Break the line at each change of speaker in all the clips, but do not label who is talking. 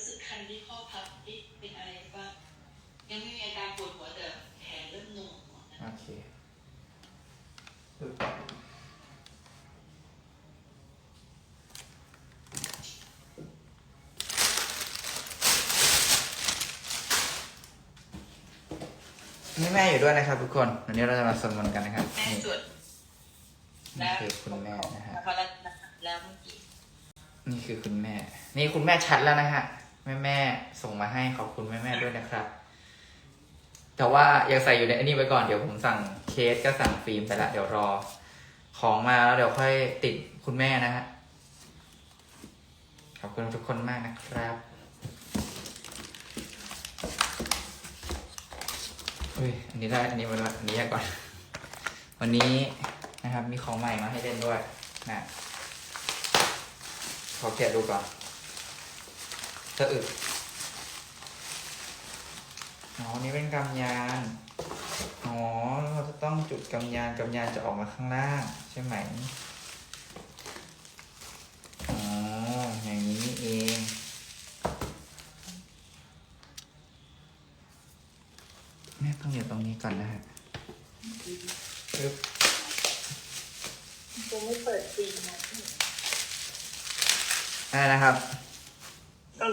รู้สึกคันที่ข้อพับที่เป็นอะไรบ้างยังไม่มีอาการปวดหัวแต่แขนเริ่มหน่วงหัวนะ
โอเคปึ๊บนี่แม่อยู่ด้วยนะครับทุกคนวันนี้เราจะมาสวดมนต์กันนะครับ
แม่
นี่
สวด
นี่คือคุณแม่นะฮะ
พระรัตนแล้วเมื่อกี้
นี่คือคุณแม่ นี่คุณแม่ชัดแล้วนะฮะ แม่แม่ส่งมาให้ขอบคุณแม่แม่ด้วยนะครับ แต่ว่ายังใส่อยู่ในอันนี้ไว้ก่อนเดี๋ยวผมสั่งเคสก็สั่งฟิล์มไปละเดี๋ยวรอ ของมาแล้วเดี๋ยวค่อยติดคุณแม่นะฮะขอบคุณทุกคนมากนะครับอุ้ยอันนี้ได้ อันนี้มาด้วยอันนี้กก่อน วันนี้นะครับมีของใหม่มาให้เล่นด้วยนะขอแกะดูก่อน สะอึกอ๋อนี่เป็นกำยานอ๋อเราจะต้องจุดกำยานกำยานจะออกมาข้างล่างใช่ไหมอ๋ออย่างนี้นี่เองแม่ต้องอยู่ตรงนี้ก่อนนะฮะปึ๊บ
กูไม่เปิดฟิล์มนะ
อะไรนะครับ
ตอน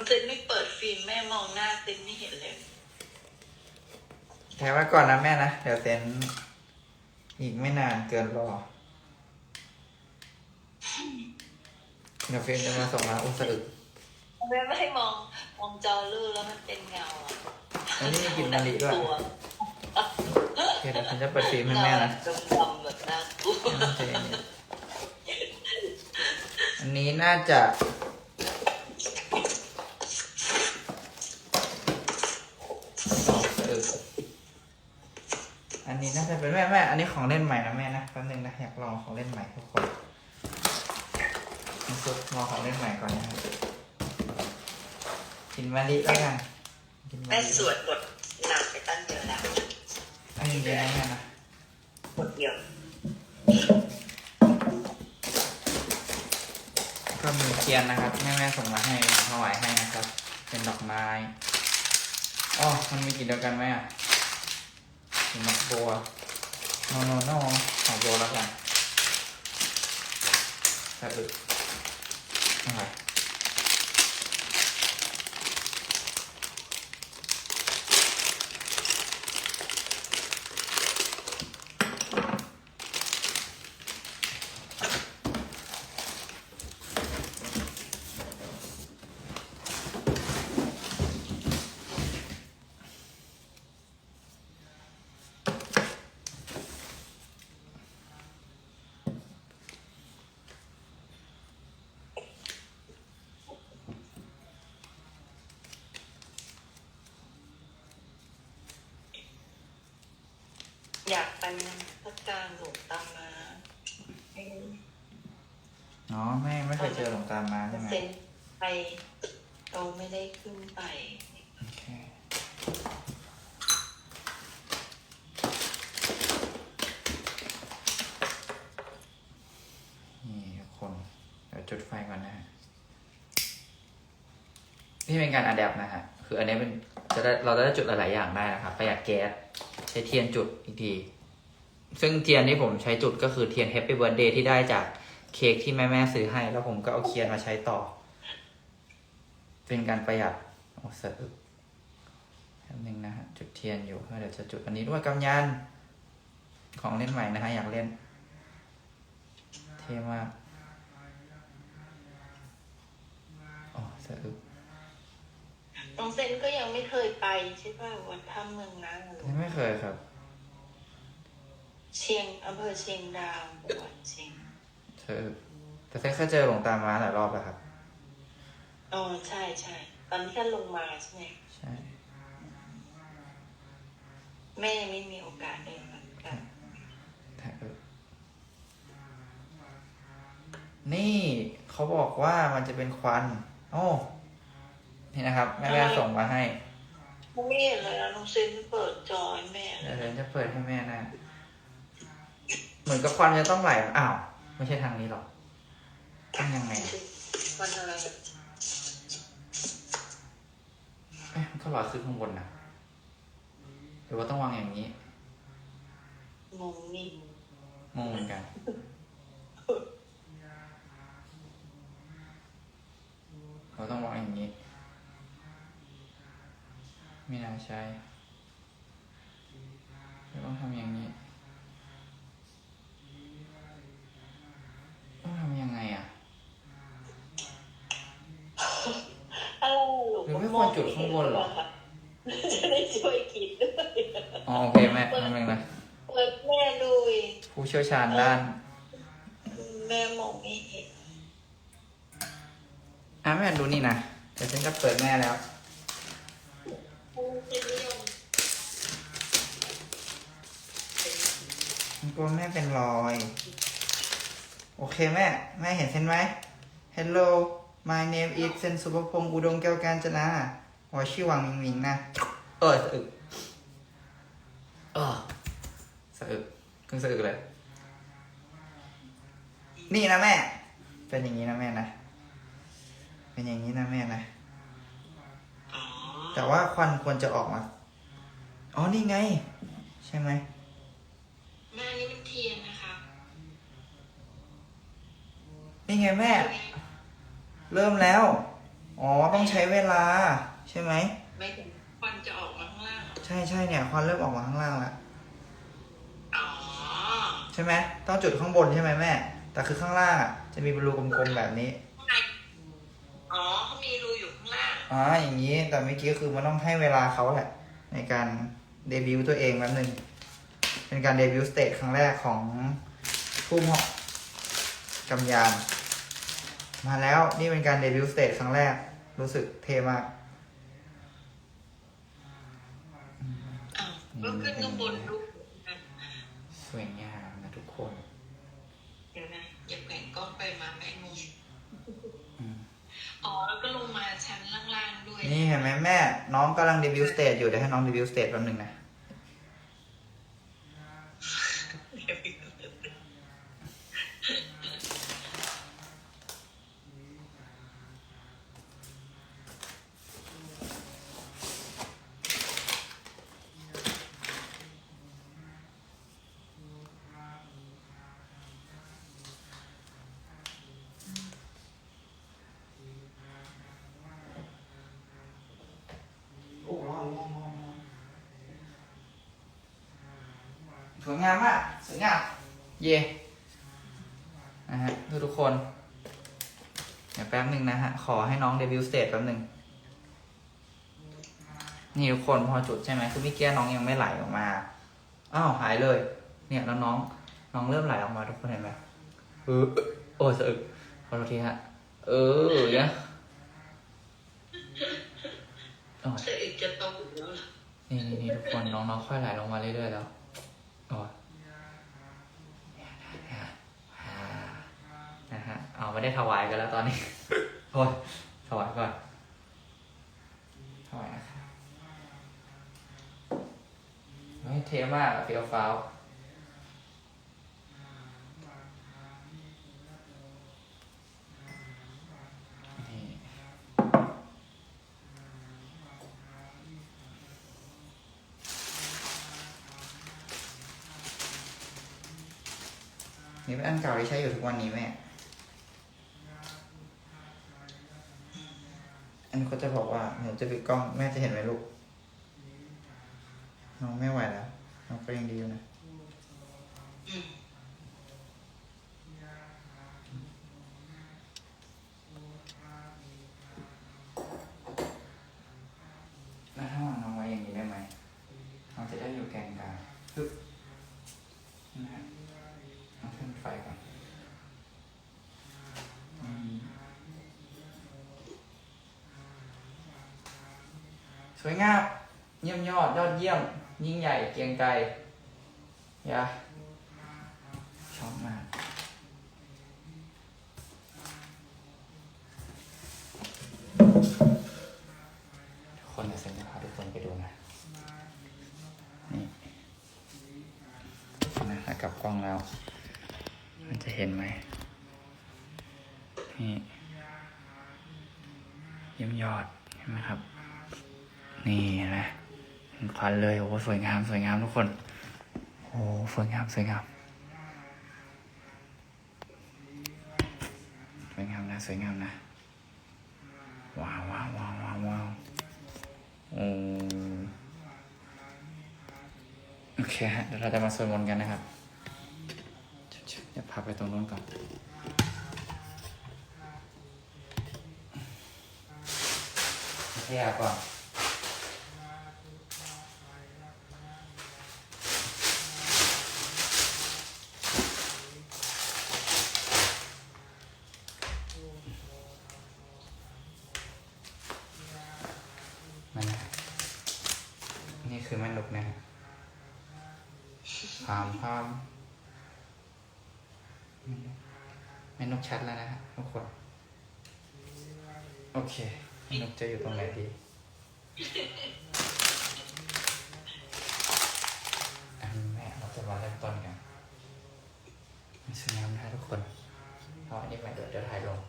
เซ็นไม่เปิดฟิล์มแม่มองหน้าเต็มไม่เห็นเลย
แค่ไว้ก่อนนะแม่นะ เดี๋ยวเซ็นอีกไม่นานเกินรอ เดี๋ยวเฟรมจะมาส่งมาอุ้สะอึก
แม่ไม่ให้มองมองจอรูปแล้วมันเป็นเงาอะ
อันนี้มีกลิ่นมะลิด้วย
ตัว
โอเคเดี๋ยวฉันจะเปิดฟิล์มให้แม่นะ
ดำๆแบบน่ากลัว
ไม่ต้องใจเย็นอันนี้น่าจะ องสะอึกอันนี้น่าจะเป็นแม่แม่ อันนี้ของเล่นใหม่นะแม่นะแป๊บนึงนะอยากลองของเล่นใหม่ทุกคนมาซุปลองของเล่นใหม่ก่อนนะครับกินมะลิแล้วกันกินมะ
แม่
ลิ
สวดบทหนักไปตั้งเยอะแล้ว
อันนี้เยอะนะแม่นะ
บทเดียว
ก็มีเทียนนะครับแม่แม่ๆส่งมาให้ถวายให้นะครับ เป็นดอกไม้ อ๋อ มันมีกี่เดียวกันไหมอะเป็นดอกบัวโนโนโนดอกบัวแล้วกันสะอึกอะไร
อยากไปนพักการหลวงตามมา
อ๋อแม่ไม่เคยเจอหลวงตามาใช่ไหม
เซ็นไปเราไม่ได้ขึ้นไป
โอเคนี่ทุกคนเดี๋ยวจุดไฟก่อนนะฮะนี่เป็นการอัดแอปนะฮะคืออันนี้เป็นจะได้เราจะได้จุดหลายๆอย่างได้นะครับประหยัดแก๊สใช้เทียนจุดอีกที ซึ่งเทียนที่ผมใช้จุดก็คือเทียน Happy Birthday ที่ได้จากเค้กที่แม่ๆซื้อให้ แล้วผมก็เอาเทียนมาใช้ต่อ เป็นการประหยัดโอ้สะอึกแป๊บนึงนะฮะจุดเทียนอยู่เดี๋ยวจะจุดอันนี้ด้วยกำยันของเล่นใหม่นะฮะอยากเล่น เท่มากอ๋อสะอึก
น้องเซนก็ยังไม่เคยไปใช่ป่ะวัดถ้ำเมืองนางหลวง
ไม่เคยครับ
เชียงอำเภอเชียงดาวจังหวัดเชียง
เธอแต่เธอเคยเจอหลวงตามาหลายรอบแล้วครับ
อ๋อใช่ใช่ตอนที่ท่านลงมาใช่ไหม
ใช่
แม่ยังไม่มีโอกาสได้เหมือนกัน
แต่เออนี่เขาบอกว่ามันจะเป็นควัน โอ้ นี่นะครับ แม่แม่ส่งมาให้
ไม่เห็นเลยนะน้องเซนไม่เปิดจอยแม่เล
เดี๋ยวยเดี๋ยวจะเปิดให้แม่นะ เหมือนกับควันจะต้องไหลอ้าว ไม่ใช่ทางนี้หรอกต้องยังไง
วันอะไร
เอ๊ะมันก็ลอยขึ้นข้างบนนะหรือว่าต้องวางอย่างนี้
งงนี่
งงเหมือนกัน เราต้องวางอย่างนี้ ไม่น่า ใช่เราต้องทำอย่างนี้ต้องทำยังไงอะ
อะไร
หรือไม่ควรจุดข้างบนเหรอ
จะได้ช่วยคิดด้วย
อ๋อโอเคแม่ทำเองนะ
เปิดแม่ดูอีก
ผู้เชี่ยวชาญด้าน
แม่มองไม่เห็น
อะแม่ดูนี่นะเดี๋ยวฉันจะเปิดแม่แล้ว ตัวแม่เป็นรอย โอเคแม่ แม่เห็นเส้นไหม Hello my name is เซนสุภพงศ์อุดมแก้วการจนาหัวชื่อหวังมิงมิงนะ เออสะอึกเออสะอึกเพิ่งสะอึกเลย นี่นะแม่ เป็นอย่างนี้นะแม่นะ เป็นอย่างนี้นะแม่นะ
อ๋อ
แต่ว่าควันควรจะออกมา อ๋อ นี่ไง ใช่ไหม
แม่นี่เป็นเทียนนะคะ
นี่ไงแม่ เริ่มแล้ว อ๋อต้องใช้เวลา ใช่ไหม
ไม่ถึงควันจะออกมาข้างล่างเหรอ
ใช่ใช่เนี่ยควันเริ่มออกมาข้างล่างแล้ว
อ๋อ
ใช่ไหมต้องจุดข้างบนใช่ไหมแม่ แต่คือข้างล่างอะจะมีรูกลมๆแบบนี้
ข้างในอ๋อเขามีรูอยู่ข้างล่าง
อ๋ออย่างนี้แต่เมื่อกี้คือมันต้องให้เวลาเขาแหละ ในการเดบิวต์ตัวเองแป๊บนึง เป็นการเดบิวต์สเตจครั้งแรกของผู้เหมาะกำยานมาแล้วนี่เป็นการเดบิวต์สเตจครั้งแรก รู้สึกเท่มาก
อ้าวก็ขึ้นข้างบนรูปนะ
สวยงามนะทุกคน
เดี๋ยวนะอย่าแกว่งกล้องไปมาแม่งง
อืม
อ๋อแล้วก็ลงมาชั้นล่างๆด้วย
นี่เห็นไหมแม่ น้องกำลังเดบิวต์สเตจอยู่เดี๋ยวให้น้องเดบิวต์สเตจแป๊บนึงนะ โอ้ร้อนร้อนร้อนร้อนสวย งามมากสวยงามเย่นะฮะทุกทุกๆคนเดี๋ยวแป๊บหนึ่งนะฮะ ขอให้น้องเดบิวต์สเตจแป๊บหนึ่งนี่ทุกคนพอจุดใช่ไหมคือเมื่อกี้น้องยังไม่ไหลออกมาอ้าวหายเลย เนี่ยแล้วน้องน้องเริ่มไหลออกมาทุกคนเห็นไหมเออโอ้ยสะอึกขอโทษทีฮะ เออเนี่ยโอ้ย
จะอีกจะโตอยู่แล้วเหรอ
นี่นี่นี่ทุกคนน้องๆค่อยไหลลงมาเรื่อยๆแล้วโอ้ยนะฮะ เอาไม่ได้ถวายกันแล้วตอนนี้โอ้ยถวายก่อนถวายนะครับเฮ้ยเท่มากอะเฟียวฟ้าวนี่นี่เป็นอันเก่าที่ใช้อยู่ทุกวันนี้แม่ อันนี้เขาจะบอกว่าหนูจะปิดกล้องแม่จะเห็นไหมลูกน้องไม่ไหวแล้วน้องก็ยังดีอยู่นะ
อืม
แล้วถ้าวางน้องไว้อย่างนี้ได้ไหมน้องจะได้อยู่แกนกลางปึ๊บนะฮะเอาขึ้นไฟก่อนอืม สวยงามเยี่ยมยอดยอดเยี่ยม ยิ่งใหญ่เกียงไกรย่าชอบมากทุกคนจะเซ็นจะพาทุกคนไปดูนะนี่นะถ้ากลับกล้องแล้ว มันจะเห็นไหม นี่นะควันเลยโอ้สวยงามสวยงามทุกคนโอ้สวยงามสวยงามสวยงามนะสวยงามนะว้าวว้าวว้าวว้าวว้าวโอ้โอเคฮะเดี๋ยวเราจะมาสวดมนต์กันนะครับเดี๋ยวพาไปตรงนู้นก่อนขยะก่อน นี่คือแม่นกนะฮะพามพามแม่นกชัดแล้วนะฮะทุกคนโอเคแม่นกจะอยู่ตรงไหนดีอันแม่เราจะมาเริ่มต้นกันมีสวยงามนะทุกคนเพราะอันนี้แม่เดี๋ยวเดี๋ยวถ่ายลง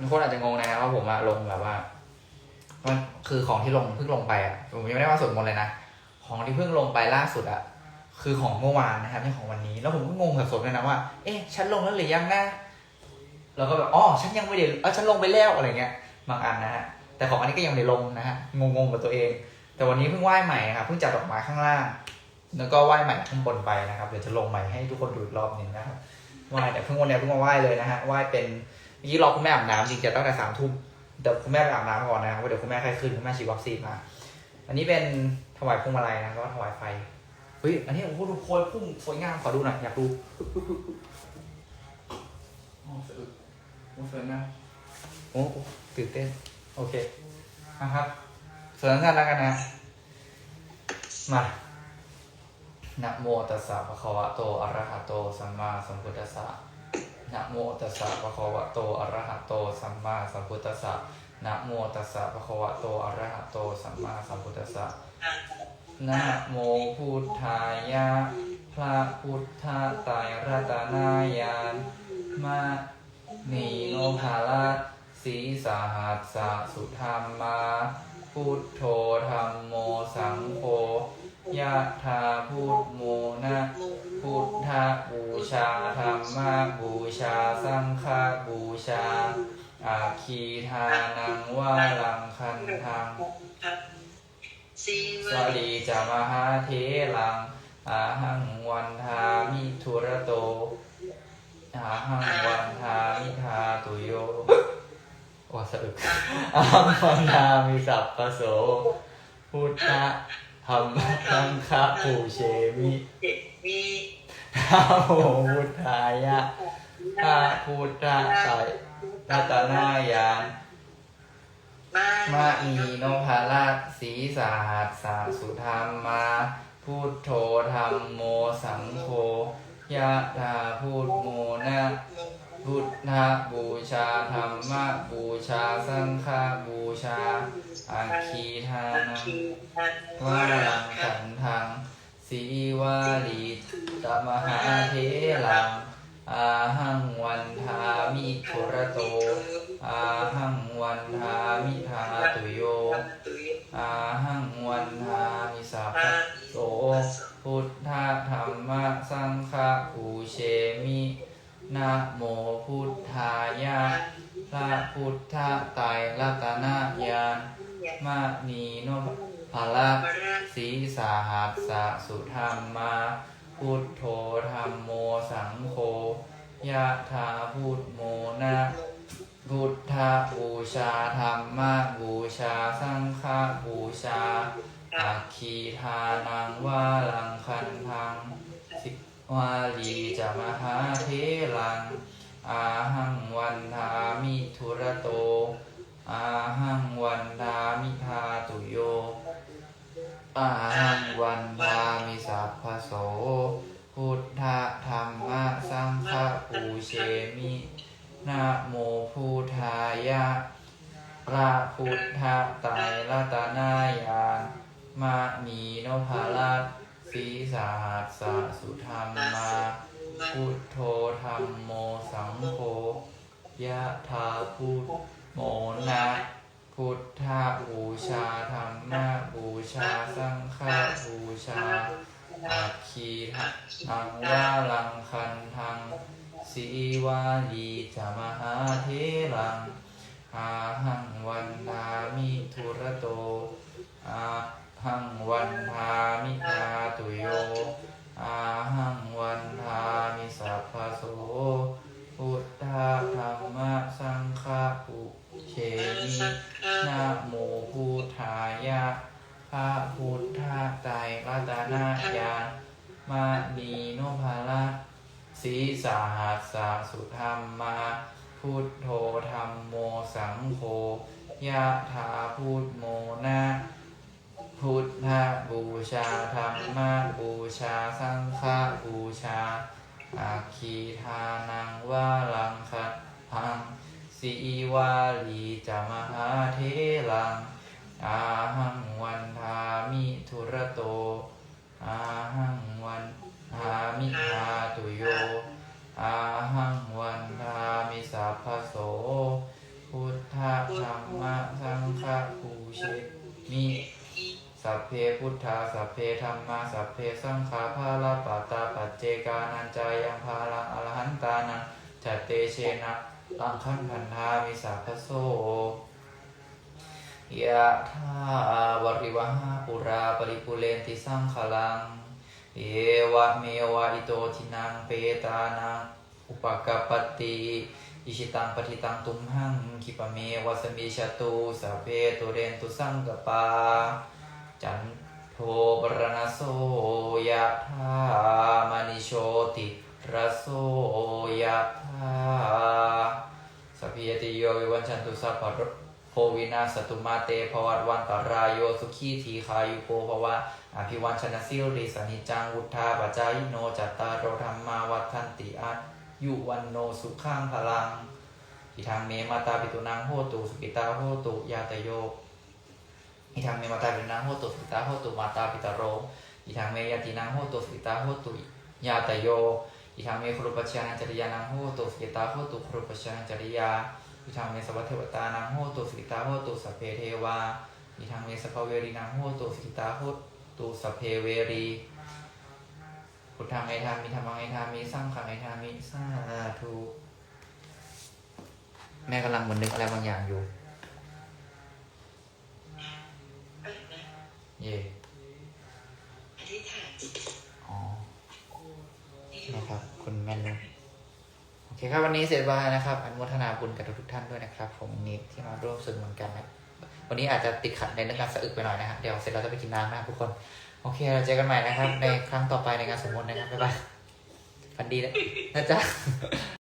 ทุกคนอาจจะงงนะครับว่าผมอะลงแบบว่า มันคือของที่ลงเพิ่งลงไปอะผมยังไม่ได้มาสวดมนต์เลยนะของที่เพิ่งลงไปล่าสุดอะคือของเมื่อวานนะครับไม่ของวันนี้ แล้วผมก็งงกับสดเลยนะว่า เอ๊ะฉันลงแล้วหรือยังนะแล้วก็แบบอ๋อฉันยังไม่ได้เออฉันลงไปแล้วอะไรเงี้ยบางอันนะฮะแต่ของอันนี้ก็ยังไม่ได้ลงนะฮะงงๆกับตัวเอง แต่วันนี้เพิ่งไหว้ใหม่ครับเพิ่งจัดดอกไม้ข้างล่าง แล้วก็ไหว้ใหม่ข้างบนไปนะครับเดี๋ยวจะลงใหม่ให้ทุกคนดูอีกรอบหนึ่งนะครับไหว้แต่เพิ่งวันเนี้ยเพิ่งมาไหว้เลยนะฮะไหว้เป็นเมื่อกี้รอคุณแม่อาบน้ำจริงๆตั้งแต่สามทุ่ม เดี๋ยวคุณแม่ไปอาบน้ำก่อนนะครับเพราะเดี๋ยวคุณแม่ไข้ขึ้นคุณแม่ฉีดวัคซีนมาอันนี้เป็นถวายพวงมาลัยนะแล้วก็ถวายไฟเฮ้ยอันนี้โอ้โหดูโพลพุ่งสวยงามขอดูหน่อยอยากดูโอ้สวยโอ้สวยงามโอ้โอ้ตื่นเต้นโอเคนะครับสวยสั้นๆแล้วกันนะ มานะโมตัสสะภะคะวะโตอะระหะโตสัมมาสัมพุทธัสสะ นะโมตัสสะภะคะวะโตอะระหะโตสัมมาสัมพุทธัสสะนะโมตัสสะภะคะวะโตอะระหะโตสัมมาสัมพุทธัสสะนะโมพุทธายะพระพุทธไตรรัตนายานมานีโนภาลาสีสาหัสสะสุธรรมา พุทโธธรรมโมสังโฆ ยะธาพุทโมนะพุทธาบูชาธรรมบูชาสังฆบูชาอาคีทานังวาลังคันทัง
ส
ตีจามหาเทลังอาหังวันทามิทุระโตอาหังวันทามิทาตุโยวาสะอึกอาหังวันทามิสัพพโสพุทธ ธรรมสังฆปูเชมิ
เจ็ดมี
นะโมพุทธายะพระพุทธไตรรัตนายาน
มา
มานีโนภาราชสีสาหัสสาสุธรรมาพุทโธธรรมโมสังโฆยะธาพุทโมนะ พุทธบูชาธรรมบูชาสังฆบูชาอาคีทานังวารังขันทังสีวาลีตมหาเทลังอาหังวันทามิทุระโต อาหังวันทามิทาตุโย อาหังวันทามิสัพโสพุทธธรรมสังฆปูเชมิ นะโมพุทธายะพระพุทธไตรรัตนญาณมานีโนภาลาสีสาหัสสะสุธรรมา พุทโธธรรมโมสังโฆยะธาพุทโมนะพุทธบูชาธรรมบูชา สังฆบูชาอัคคีทานังวาลัง วาลีจะมหาเทลัง อาหังวันทามิทุระโต อาหังวันทามิทาตุโย อาหังวันทามิสัพพโส พุทธธรรมะสังฆปูเชมินะโมพุทธายะพระพุทธไตรรัตนายานมานีโนภาลา สีสาหัสสะสุธรรมาพุทโธธรรมโมสังโฆยะธาพุทโมนะพุทธาบูชาธรรมบูชาสังฆาบูชาอัคคีทังวาลังคันทังสีวาลีจะมหาเทรังอาหังวันทามิทุระโตอา หังวันทามินาตุโยอาหังวันทามิสัพพโสพุทธธรรมะสังฆอุเชมินะโมพุทธายะพระพุทธไตรรัตนญาณมานีโนภาละสีสาหัสสะสุธรรมาพุทโธธรรมโมสังโฆยะถาพุทโมนะ พุทธบู ชาธรรมะบูชาสังฆบูชาอาคีทานังวาลังคัดพังสีวาลีจะมหาเทลัง อาหังวันทามิทุระโต อาหังวันทามิทาตุโย อาหังวันทามิสัพพโส พุทธธรรมะสังฆปูเชมิ สัพเพพุทธาสัพเพธรรมาสัพเพสังฆาภาลาปัตตาปัจเจกานันจายังภาลังอรหันตานังจัตเตเชนะลังคันพันธามิสัพพะโสยะธาวริวหาปุราปริปุเรนติสังขลังเอวะเมวะอิโตทินังเปตานังอุปกปปติอิชิตังปฏิตังตุมหังคิปะเมวะสมิชตุสัพเพตุเรนตุสังกปา จันโทปรณโสยะธามณิโชติระโสยะธาสัพพิยติโยวิวัชชันตุสัพพะโพวินาสตุมาเตภวัตวันตรายโยสุขีทีคายุโกภวะอภิวันชนะสิริสนิจังวุธาปัจจายโนจัตตารโรธรรมาวัฏันติอายุวันโนสุขังพลังอิทังเมมาตาปิตุนังโหตุสุกิตาโหตุยาตโย อิทังเมมาตาปินังโหตุสิตาโหตุมาตาปิตาโรอิทังเมยตินังโหตุสิตาโหตุยาตโยอิทังเมครุปชานังจริยานังโหตุสิตาโหตุครุปชานังจริยาอิทังเมสวัตเทวตานังโหตุสิตาโหตุสัเพเทวาอิทังเมสภเวรีนังโหตุสิตาโหตุสัเพเวรีพุทธังไอทามิธรรมังไอทามิสังขังไอทามิสาธุแม่กำลังบันนึกอะไรบางอย่างอยู่ เย่
อธิษฐานจิต
อ๋อ
ที่
นะครับ คุณแม่นุชโอเคครับวันนี้เสร็จบายนะครับอนุโมทนาบุญกับทุกๆท่านด้วยนะครับ ผมนิดที่มาร่วมสนุกเหมือนกันนะวันนี้อาจจะติดขัดในเรื่องการสะอึกไปหน่อยนะครับเดี๋ยวเสร็จเราจะไปกินน้ำนะครับทุกคน โอเคเราเจอกันใหม่นะครับ ในครั้งต่อไปในงานสมมตินะครับบ๊ายบายฝันดีนะนะจ๊ะ